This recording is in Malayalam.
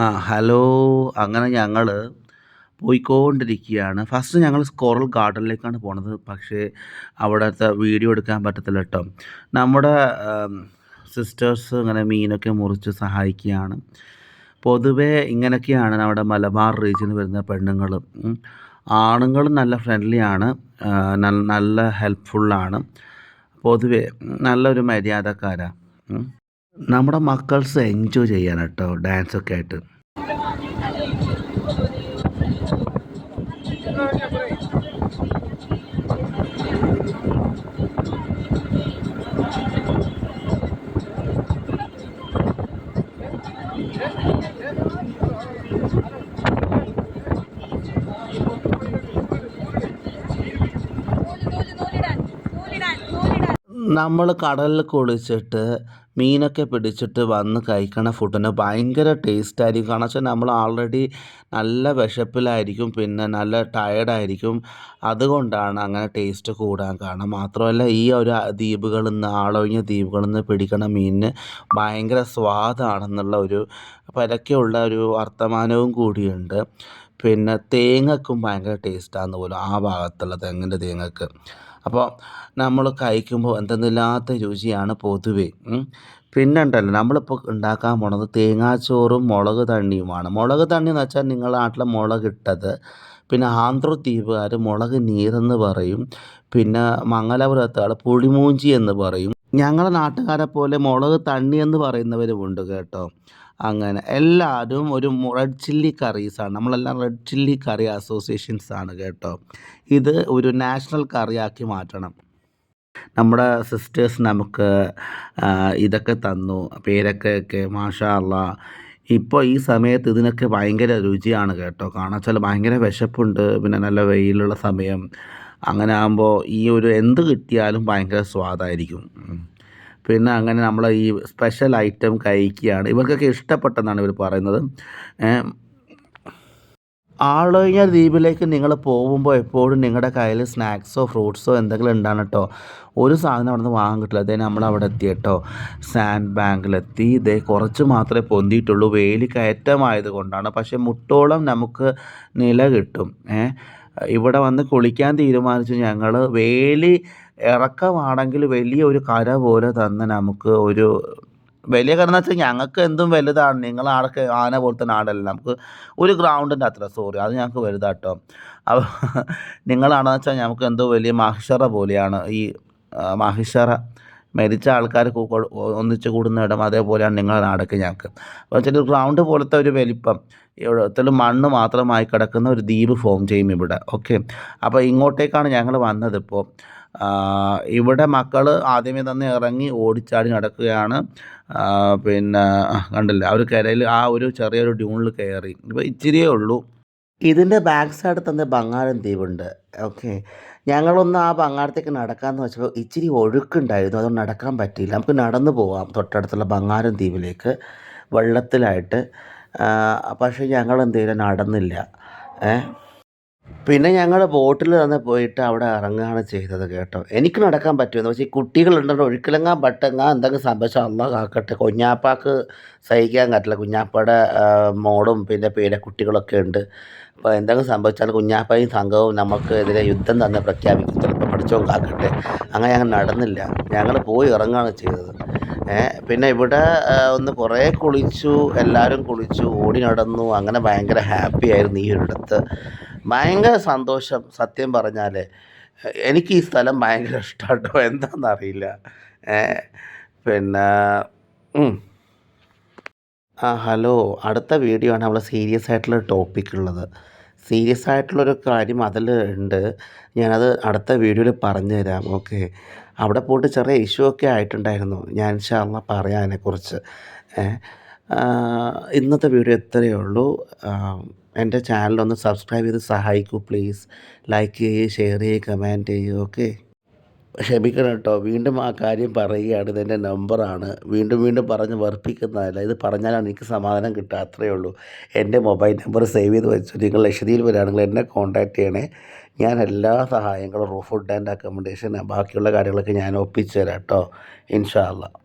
ആ ഹലോ. അങ്ങനെ ഞങ്ങൾ പോയിക്കൊണ്ടിരിക്കുകയാണ്. ഫസ്റ്റ് ഞങ്ങൾ സ്കോറൽ ഗാർഡനിലേക്കാണ് പോണത്. പക്ഷേ അവിടുത്തെ വീഡിയോ എടുക്കാൻ പറ്റത്തില്ല കേട്ടോ നമ്മുടെ സിസ്റ്റേഴ്സ് ഇങ്ങനെ മീനൊക്കെ മുറിച്ച് സഹായിക്കുകയാണ്. പൊതുവേ ഇങ്ങനെയൊക്കെയാണ് നമ്മുടെ മലബാർ റീജിയനിൽ വരുന്ന പെണ്ണുങ്ങൾ ആണുങ്ങൾ നല്ല ഫ്രണ്ട്ലിയാണ് നല്ല ഹെൽപ്ഫുള്ളാണ് പൊതുവേ നല്ലൊരു മര്യാദക്കാരാണ് നമ്മുടെ മക്കൾസ് എൻജോയ് ചെയ്യാൻ കേട്ടോ ഡാൻസൊക്കെ ആയിട്ട്. നമ്മൾ കടലിൽ കുളിച്ചിട്ട് മീനൊക്കെ പിടിച്ചിട്ട് വന്ന് കഴിക്കണ ഫുഡിന് ഭയങ്കര ടേസ്റ്റ് ആയിരിക്കും. കാരണം വെച്ചാൽ നമ്മൾ ആൾറെഡി നല്ല വിശപ്പിലായിരിക്കും പിന്നെ നല്ല ടയേർഡായിരിക്കും അതുകൊണ്ടാണ് അങ്ങനെ ടേസ്റ്റ് കൂടാൻ കാരണം. മാത്രമല്ല ഈ ഒരു ദ്വീപുകളിൽ നിന്ന് ആളൊഴിഞ്ഞ ദ്വീപുകളിൽ നിന്ന് പിടിക്കണ മീനിന് ഭയങ്കര സ്വാദാണെന്നുള്ള ഒരു പരക്കെയുള്ള ഒരു വർത്തമാനവും കൂടിയുണ്ട്. പിന്നെ തേങ്ങക്കും ഭയങ്കര ടേസ്റ്റാന്ന് പോലും ആ ഭാഗത്തുള്ള തെങ്ങിന്റെ തേങ്ങക്ക്. അപ്പോൾ നമ്മൾ കഴിക്കുമ്പോൾ എന്തെന്നില്ലാത്ത രുചിയാണ് പൊതുവേ. പിന്നെ ഉണ്ടല്ലോ നമ്മളിപ്പോൾ ഉണ്ടാക്കാൻ പോണത് തേങ്ങാച്ചോറും മുളക് തണ്ണിയുമാണ്. മുളക് തണ്ണി എന്ന് വെച്ചാൽ നിങ്ങളുടെ നാട്ടിലെ മുളകിട്ടത് പിന്നെ ആന്ധ്രദ്വീപുകാർ മുളക് നീരെന്ന് പറയും പിന്നെ മംഗലപുരത്തുകാർ പുളിമൂഞ്ചി എന്ന് പറയും. ഞങ്ങളുടെ നാട്ടുകാരെ പോലെ മുളക് തണ്ണി എന്ന് പറയുന്നവരുമുണ്ട് കേട്ടോ. അങ്ങനെ എല്ലാവരും ഒരു റെഡ് ചില്ലി കറീസാണ് നമ്മളെല്ലാം റെഡ് ചില്ലി കറി അസോസിയേഷൻസ് ആണ് കേട്ടോ. ഇത് ഒരു നാഷണൽ കറിയാക്കി മാറ്റണം. നമ്മുടെ സിസ്റ്റേഴ്സ് നമുക്ക് ഇതൊക്കെ തന്നു. പേരൊക്കെ മാഷാള്ള. മാഷാ ഇപ്പോൾ ഈ സമയത്ത് ഇതിനൊക്കെ ഭയങ്കര രുചിയാണ് കേട്ടോ. കാരണം വെച്ചാൽ ഭയങ്കര വിശപ്പുണ്ട് പിന്നെ നല്ല വെയിലുള്ള സമയം. അങ്ങനെ ആകുമ്പോൾ ഈ ഒരു എന്ത് കിട്ടിയാലും ഭയങ്കര സ്വാദായിരിക്കും. പിന്നെ അങ്ങനെ നമ്മൾ ഈ സ്പെഷ്യൽ ഐറ്റം കഴിക്കുകയാണ്. ഇവർക്കൊക്കെ ഇഷ്ടപ്പെട്ടെന്നാണ് ഇവർ പറയുന്നത്. ആളൊഴിഞ്ഞ ദ്വീപിലേക്ക് നിങ്ങൾ പോകുമ്പോൾ എപ്പോഴും നിങ്ങളുടെ കയ്യിൽ സ്നാക്സോ ഫ്രൂട്ട്സോ എന്തെങ്കിലും ഉണ്ടാണ് കേട്ടോ ഒരു സാധനം അവിടെ നിന്ന് വാങ്ങാൻ കിട്ടില്ല. അതേ നമ്മൾ അവിടെ എത്തി കേട്ടോ സാൻഡ് ബാങ്കിലെത്തി ഇതേ കുറച്ച് മാത്രമേ പൊന്തിയിട്ടുള്ളൂ. വേലി കയറ്റമായത് കൊണ്ടാണ്. പക്ഷേ മുട്ടോളം നമുക്ക് നില കിട്ടും. ഇവിടെ വന്ന് കുളിക്കാൻ തീരുമാനിച്ചു ഞങ്ങൾ വേലി ഇറക്കമാണെങ്കിൽ വലിയ ഒരു കര പോലെ തന്നെ നമുക്ക് ഒരു വലിയ കര എന്ന് വെച്ചാൽ ഞങ്ങൾക്ക് എന്തും വലുതാണ്. നിങ്ങൾ ആടൊക്കെ ആന പോലത്തെ നാടല്ല നമുക്ക് ഒരു ഗ്രൗണ്ടിന്റെ അത്ര സോറി അത് ഞങ്ങൾക്ക് വലുതാട്ടോ. അപ്പോൾ നിങ്ങളാണെന്ന് വെച്ചാൽ നമുക്ക് എന്തോ വലിയ മഹിഷറ പോലെയാണ്. ഈ മഹിഷറ മരിച്ച ആൾക്കാർ ഒന്നിച്ച് കൂടുന്ന ഇടം അതേപോലെയാണ് നിങ്ങളുടെ നാടൊക്കെ ഞങ്ങൾക്ക്. അപ്പോൾ വെച്ചാൽ ഗ്രൗണ്ട് പോലത്തെ ഒരു വലിപ്പം. ഇവിടെ മണ്ണ് മാത്രമായി കിടക്കുന്ന ഒരു ദ്വീപ് ഫോം ചെയ്യും ഇവിടെ. ഓക്കെ അപ്പോൾ ഇങ്ങോട്ടേക്കാണ് ഞങ്ങൾ വന്നതിപ്പോൾ ഇവിടെ മക്കൾ ആദ്യമേ തന്നെ ഇറങ്ങി ഓടിച്ചാടി നടക്കുകയാണ്. പിന്നെ കണ്ടില്ല അവർ കരയിൽ ആ ഒരു ചെറിയൊരു ഡ്യൂണിൽ കയറി. ഇപ്പോൾ ഇച്ചിരിയേ ഉള്ളൂ. ഇതിന്റെ ബാക്ക് സൈഡ് തന്നെ ബംഗാരം ദ്വീപുണ്ട്. ഓക്കെ. ഞങ്ങളൊന്ന് ആ ബംഗാരത്തേക്ക് നടക്കാമെന്ന് വെച്ചപ്പോൾ ഇച്ചിരി ഒഴുക്കുണ്ടായിരുന്നു. അതുകൊണ്ട് നടക്കാൻ പറ്റിയില്ല. നമുക്ക് നടന്നു പോവാം തൊട്ടടുത്തുള്ള ബംഗാരം ദ്വീപിലേക്ക് വെള്ളത്തിലായിട്ട്. പക്ഷേ ഞങ്ങൾ എന്ത് നടന്നില്ല. ഏഹ് പിന്നെ ഞങ്ങൾ ബോട്ടിൽ തന്നെ പോയിട്ട് അവിടെ ഇറങ്ങുകയാണ് ചെയ്തത് കേട്ടോ. എനിക്ക് നടക്കാൻ പറ്റുമെന്ന് പക്ഷേ ഈ കുട്ടികളുണ്ടല്ലോ ഒഴുക്കിലങ്ങാൻ പട്ടെങ്ങാൻ എന്തെങ്കിലും സംഭവിച്ചാൽ അല്ല കാക്കട്ടെ. കുഞ്ഞാപ്പാക്ക് സഹിക്കാൻ പറ്റില്ല. കുഞ്ഞാപ്പയുടെ മോളും പിന്നെ പേരെ കുട്ടികളൊക്കെ ഉണ്ട്. അപ്പോൾ എന്തെങ്കിലും സംഭവിച്ചാൽ കുഞ്ഞാപ്പയും സംഘവും നമുക്ക് എതിരെ യുദ്ധം തന്നെ പ്രഖ്യാപിക്കും. ചിലപ്പോൾ പഠിച്ചോ കാക്കട്ടെ. അങ്ങനെ ഞങ്ങൾ നടന്നില്ല. ഞങ്ങൾ പോയി ഇറങ്ങുകയാണ് ചെയ്തത്. പിന്നെ ഇവിടെ ഒന്ന് കുറേ കുളിച്ചു എല്ലാവരും കുളിച്ചു ഓടി നടന്നു അങ്ങനെ ഭയങ്കര ഹാപ്പി ആയിരുന്നു ഈ ഒരിടത്ത്. ഭയങ്കര സന്തോഷം സത്യം പറഞ്ഞാൽ എനിക്ക് ഈ സ്ഥലം ഭയങ്കര ഇഷ്ടമാട്ടോ എന്താണെന്നറിയില്ല പിന്നെ ആ ഹലോ അടുത്ത വീഡിയോ ആണ് നമ്മൾ സീരിയസ് ആയിട്ടുള്ള ടോപ്പിക് ഉള്ളത് സീരിയസ് ആയിട്ടുള്ളൊരു കാര്യം അതിൽ ഉണ്ട്. ഞാനത് അടുത്ത വീഡിയോയിൽ പറഞ്ഞു തരാം. ഓക്കെ. അവിടെ പോയിട്ട് ചെറിയ ഇഷ്യൂ ഒക്കെ ആയിട്ടുണ്ടായിരുന്നു. ഞാൻ ഷാർന്ന പറയാം അതിനെക്കുറിച്ച് ഇന്നത്തെ വീഡിയോ എത്രയേ ഉള്ളൂ. എന്റെ ചാനലൊന്ന് സബ്സ്ക്രൈബ് ചെയ്ത് സഹായിക്കൂ പ്ലീസ്. ലൈക്ക് ചെയ്യുക ഷെയർ ചെയ്യുക കമന്റ് ചെയ്യുക ഓക്കെ ക്ഷമിക്കണം കേട്ടോ. വീണ്ടും ആ കാര്യം പറയുകയാണ്. ഇതെന്റെ നമ്പറാണ്. വീണ്ടും വീണ്ടും പറഞ്ഞ് വർപ്പിക്കുന്നതല്ല ഇത് പറഞ്ഞാലാണ് എനിക്ക് സമാധാനം കിട്ടുക. അത്രയേ ഉള്ളൂ. എന്റെ മൊബൈൽ നമ്പർ സേവ് ചെയ്ത് വെച്ചു. നിങ്ങൾ ലക്ഷദ്വീൽ വരികയാണെങ്കിൽ എന്നെ കോൺടാക്റ്റ് ചെയ്യണേ. ഞാൻ എല്ലാ സഹായങ്ങളും റൂഫ് ഫുഡ് ആൻഡ് അക്കോമഡേഷൻ ബാക്കിയുള്ള കാര്യങ്ങളൊക്കെ ഞാൻ ഒപ്പിച്ചു തരാം കേട്ടോ. ഇൻഷാല്ല